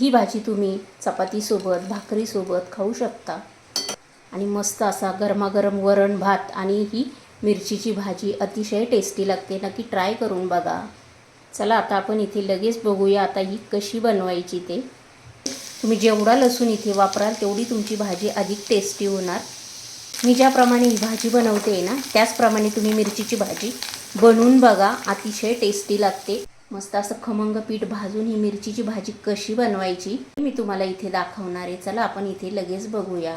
ही भाजी तुम्ही चपातीसोबत भाकरीसोबत खाऊ शकता. आणि मस्त असा गरमागरम वरण भात आणि ही मिरचीची भाजी अतिशय टेस्टी लागते. नक्की ट्राय करून बघा. चला आता आपण इथे लगेच बघूया आता ही कशी बनवायची ते. तुम्ही जेवढा लसूण इथे वापराल तेवढी तुमची भाजी अधिक टेस्टी होणार. मी ज्याप्रमाणे ही भाजी बनवते ना त्याचप्रमाणे तुम्ही मिरचीची भाजी बनवून बघा. अतिशय टेस्टी लागते. मस्त असं खमंग पीठ भाजून ही मिरचीची भाजी कशी बनवायची मी तुम्हाला इथे दाखवणार आहे. चला आपण इथे लगेच बघूया.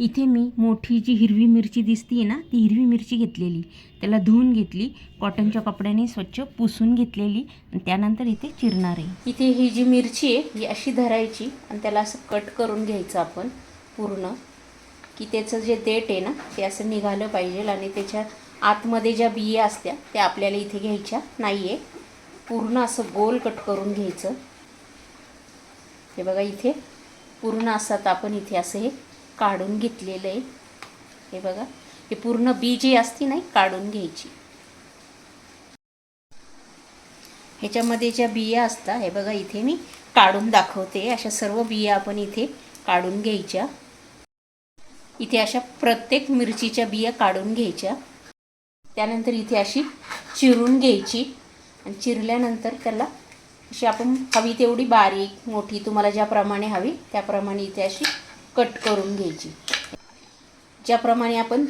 इथे मी मोठी जी हिरवी मिरची दिसतीये ना ती हिरवी मिरची घेतलेली. त्याला धुवून घेतली कॉटनच्या कपड्याने स्वच्छ पुसून घेतलेली आणि त्यानंतर इथे चिरणार. आहे इथे ही जी मिरची आहे ही अशी धरायची आणि त्याला असं कट करून घ्यायचं आपण पूर्ण की त्याचं जे देठ आहे ना ते असं निघालं पाहिजे आणि त्याच्या आतमध्ये ज्या बिया असत्या त्या आपल्याला इथे घ्यायच्या नाही आहे पूर्ण असं गोल कट करून घ्यायचं. हे बघा इथे. पूर्ण असं आपण इथे असं हे काढून घेतलेलं आहे. हे बघा. हे पूर्ण बी जी असती नाही काढून घ्यायची. ह्याच्यामध्ये ज्या बिया असतात हे बघा इथे मी काढून दाखवते. अशा सर्व बिया आपण इथे काढून घ्यायच्या. इथे अशा प्रत्येक मिरचीच्या बिया काढून घ्यायच्या. त्यानंतर इथे अशी चिरून घ्यायची. आणि चिरल्यानंतर त्याला अशी आपण हवी तेवढी बारीक मोठी तुम्हाला ज्याप्रमाणे हवी त्याप्रमाणे इथे अशी कट करून घ्यायची. ज्याप्रमाणे आपण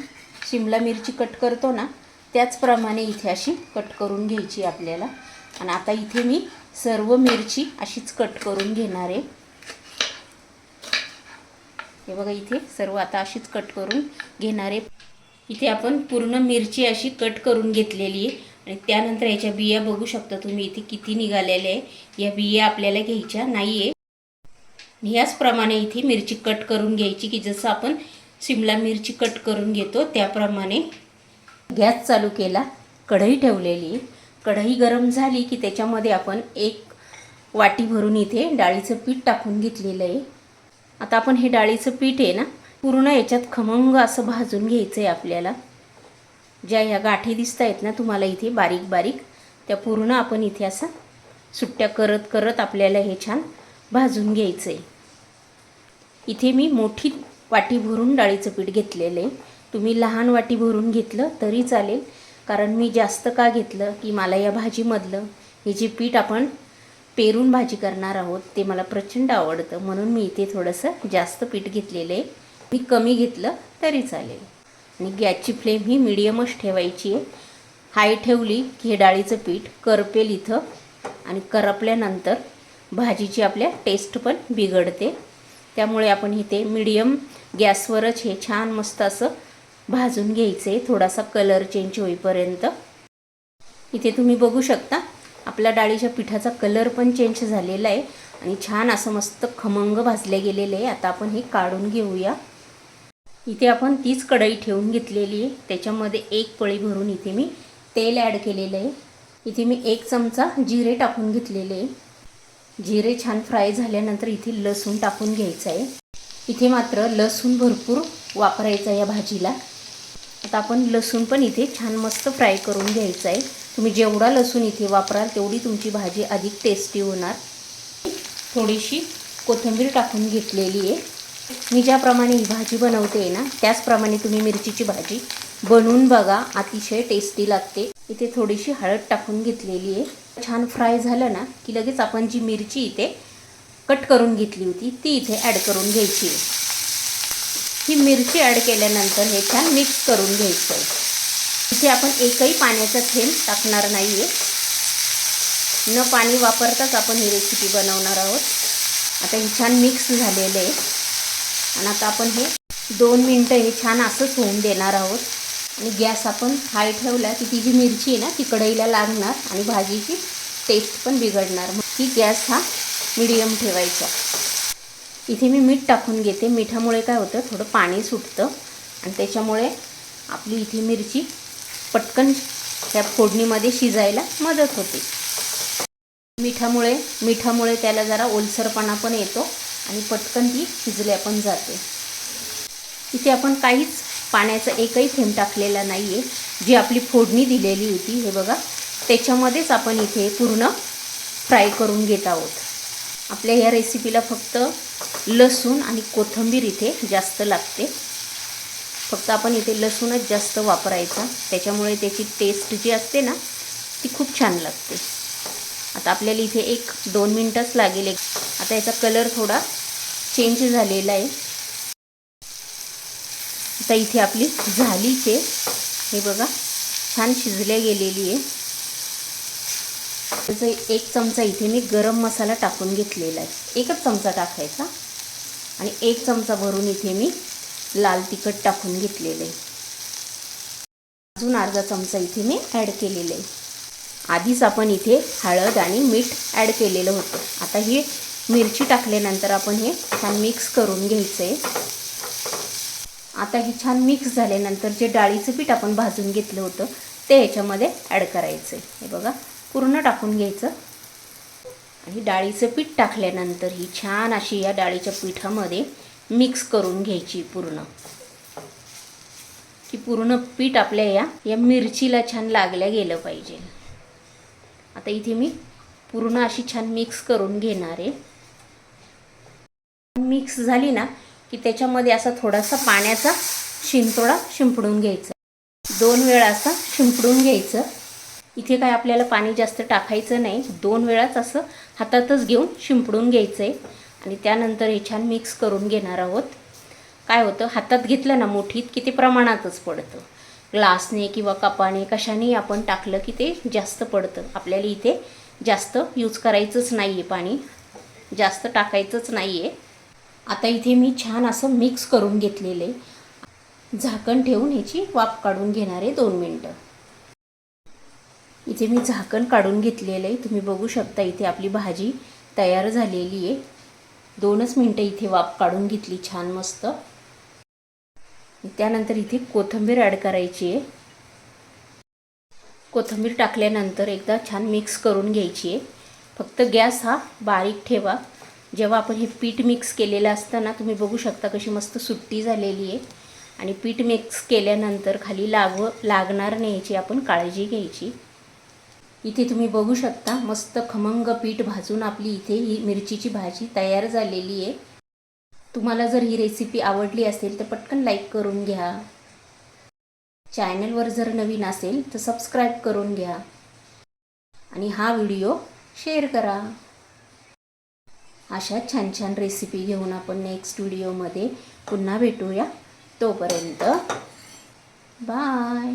शिमला मिरची कट करतो ना त्याचप्रमाणे इथे अशी कट करून घ्यायची आपल्याला. आणि आता इथे मी सर्व मिरची अशीच कट करून घेणार आहे. हे बघा इथे सर्व आता अशीच कट करून घेणार आहे. इथे आपण पूर्ण मिरची अशी कट करून घेतलेली आहे. आणि त्यानंतर याच्या बिया बघू शकता तुम्ही इथे किती निघालेल्या आहे. या बिया आपल्याला घ्यायच्या नाही आहे ह्याचप्रमाणे इथे मिरची कट करून घ्यायची की जसं आपण शिमला मिरची कट करून घेतो त्याप्रमाणे. गॅस चालू केला कढई ठेवलेली कढई गरम झाली की त्याच्यामध्ये आपण एक वाटी भरून इथे डाळीचं पीठ टाकून घेतलेलं आहे. आता आपण हे डाळीचं पीठ आहे ना पूर्ण याच्यात खमंग असं भाजून घ्यायचं आहे आपल्याला. ज्या ह्या गाठी दिसत आहेत ना तुम्हाला इथे बारीक बारीक त्या पूर्ण आपण इथे असं सुट्ट्या करत करत आपल्याला हे छान भाजून घ्यायचं आहे इथे मी मोठी वाटी भरून डाळीचं पीठ घेतलेलं आहे. तुम्ही लहान वाटी भरून घेतलं तरी चालेल कारण मी जास्त का घेतलं की मला या भाजीमधलं हे जे पीठ आपण पेरून भाजी करणार आहोत ते मला प्रचंड आवडतं म्हणून मी इथे थोडंसं जास्त पीठ घेतलेलं आहे. मी कमी घेतलं तरी चालेल. आणि गॅसची फ्लेम ही मिडियमच ठेवायची आहे. हाय ठेवली की हे डाळीचं पीठ करपेल इथं आणि करपल्यानंतर भाजीची आपल्या टेस्ट पण बिघडते. त्यामुळे आपण इथे मिडियम गॅसवरच हे छान मस्त असं भाजून घ्यायचं आहे थोडासा कलर चेंज होईपर्यंत. इथे तुम्ही बघू शकता आपल्या डाळीच्या पिठाचा कलर पण चेंज झालेला आहे आणि छान असं मस्त खमंग भाजले गेलेले आहे. आता आपण हे काढून घेऊया. इथे आपण तीच कढई ठेवून घेतलेली आहे. त्याच्यामध्ये एक पळी भरून इथे मी तेल ॲड केलेलं आहे. इथे मी एक चमचा जिरे टाकून घेतलेले आहे. जिरे छान फ्राय झाल्यानंतर इथे लसूण टाकून घ्यायचं आहे. इथे मात्र लसूण भरपूर वापरायचं आहे या भाजीला. आता आपण लसूण पण इथे छान मस्त फ्राय करून घ्यायचं आहे. तुम्ही जेवढा लसूण इथे वापराल तेवढी तुमची भाजी अधिक टेस्टी होणार. थोडीशी कोथिंबीर टाकून घेतलेली आहे. मी ज्याप्रमाणे ही भाजी बनवते ना त्याचप्रमाणे तुम्ही मिरचीची भाजी बनवून बघा अतिशय टेस्टी लागते. इथे थोडीशी हळद टाकून घेतलेली आहे. छान फ्राय झालं ना की लगेच आपण जी मिरची इथे कट करून घेतली होती ती इथे ॲड करून घ्यायची आहे. ही मिरची ॲड केल्यानंतर हे छान मिक्स करून घ्यायचं आहे. इथे आपण एकही पाण्याचा थेंब टाकणार नाही आहे न पाणी वापरताच आपण ही रेसिपी बनवणार आहोत. आता ही छान मिक्स झालेलं आहे. आणि आता आपण हे दोन मिनटं हे छान असंच होऊन देणार आहोत. आणि गॅस आपण हाय ठेवला की ती जी मिरची आहे ना ती कढईला लागणार आणि भाजीची टेस्ट पण बिघडणार. मग ती गॅस हा मिडियम ठेवायचा. इथे मी मीठ टाकून घेते. मिठामुळे काय होतं थोडं पाणी सुटतं आणि त्याच्यामुळे आपली इथे मिरची पटकन त्या फोडणीमध्ये शिजायला मदत होते. मिठामुळे मिठामुळे त्याला जरा ओलसरपणा पण येतो. आणि पटकन ती शिजल्या पण जाते. इथे आपण काहीच पाण्याचा एकही थेंब टाकलेला नाही आहे जी आपली फोडणी दिलेली होती हे बघा. त्याच्यामध्येच आपण इथे पूर्ण फ्राय करून घेत आहोत. आपल्या ह्या रेसिपीला फक्त लसूण आणि कोथिंबीर इथे जास्त लागते. फक्त आपण इथे लसूणच जास्त वापरायचा. त्याच्यामुळे त्याची टेस्ट जी असते ना ती खूप छान लागते. आता आपल्याला इथे एक दोन मिनटंच लागेल. एक आता याचा कलर थोडा चेंज झालेला आहे. आता इथे आपली झालीचे हे बघा छान शिजल्या गेलेली आहे. त्याचं एक चमचा इथे मी गरम मसाला टाकून घेतलेला आहे. एकच चमचा टाकायचा आणि एक चमचा भरून इथे मी लाल तिखट टाकून घेतलेलं आहे. अजून अर्धा चमचा इथे मी ॲड केलेला आहे. आधीच आपण इथे हळद आणि मीठ ॲड केलेलं होतं. आता हे मिरची टाकल्यानंतर आपण हे छान मिक्स करून घ्यायचं. आहे आता हे छान मिक्स झाल्यानंतर जे डाळीचं पीठ आपण भाजून घेतलं होतं ते ह्याच्यामध्ये ॲड करायचं. आहे हे बघा पूर्ण टाकून घ्यायचं. आणि डाळीचं पीठ टाकल्यानंतर ही छान अशी या डाळीच्या पिठामध्ये मिक्स करून घ्यायची पूर्ण. की पूर्ण पीठ आपल्या या या मिरचीला छान लागल्या गेलं पाहिजे. आता इथे मी पूर्ण अशी छान मिक्स करून घेणार आहे. मिक्स झाली ना की त्याच्यामध्ये असा थोडासा पाण्याचा शिंतोडा शिंपडून घ्यायचा. दोन वेळा असा शिंपडून घ्यायचं. इथे काय आपल्याला पाणी जास्त टाकायचं नाही. दोन वेळाच असं हातातच घेऊन शिंपडून घ्यायचं आहे आणि त्यानंतर हे छान मिक्स करून घेणार आहोत. काय होतं? हातात घेतलं ना मोठीत की ते प्रमाणातच पडतं. ग्लासने किंवा कपाने कशाने आपण टाकलं की ते जास्त पडतं. आपल्याला इथे जास्त यूज करायचंच नाही आहे पाणी. जास्त टाकायचंच नाही आहे आता इथे मी छान असं मिक्स करून घेतलेलं. आहे झाकण ठेवून ह्याची वाफ काढून घेणार आहे दोन मिनटं. इथे मी झाकण काढून घेतलेलं आहे. तुम्ही बघू शकता इथे आपली भाजी तयार झालेली आहे. दोनच मिनटं इथे वाफ काढून घेतली छान मस्त. त्यानंतर इथे कोथिंबीर ॲड करायची आहे. कोथिंबीर टाकल्यानंतर एकदा छान मिक्स करून घ्यायची आहे. फक्त गॅस हा बारीक ठेवा. जेव्हा आपण हे पीठ मिक्स केलेलं असतं ना तुम्ही बघू शकता कशी मस्त सुट्टी झालेली आहे. आणि पीठ मिक्स केल्यानंतर खाली लाग लागणार नाही याची आपण काळजी घ्यायची. इथे तुम्ही बघू शकता मस्त खमंग पीठ भाजून आपली इथे ही मिरचीची भाजी तयार झालेली आहे. तुम्हाला जर ही रेसिपी आवडली असेल तर पटकन लाईक करून घ्या. चॅनलवर जर नवीन असेल तर सबस्क्राईब करून घ्या. आणि हा व्हिडिओ शेअर करा. अशा छान छान रेसिपी घेऊन आपण नेक्स्ट व्हिडिओमध्ये पुन्हा भेटूया. तोपर्यंत बाय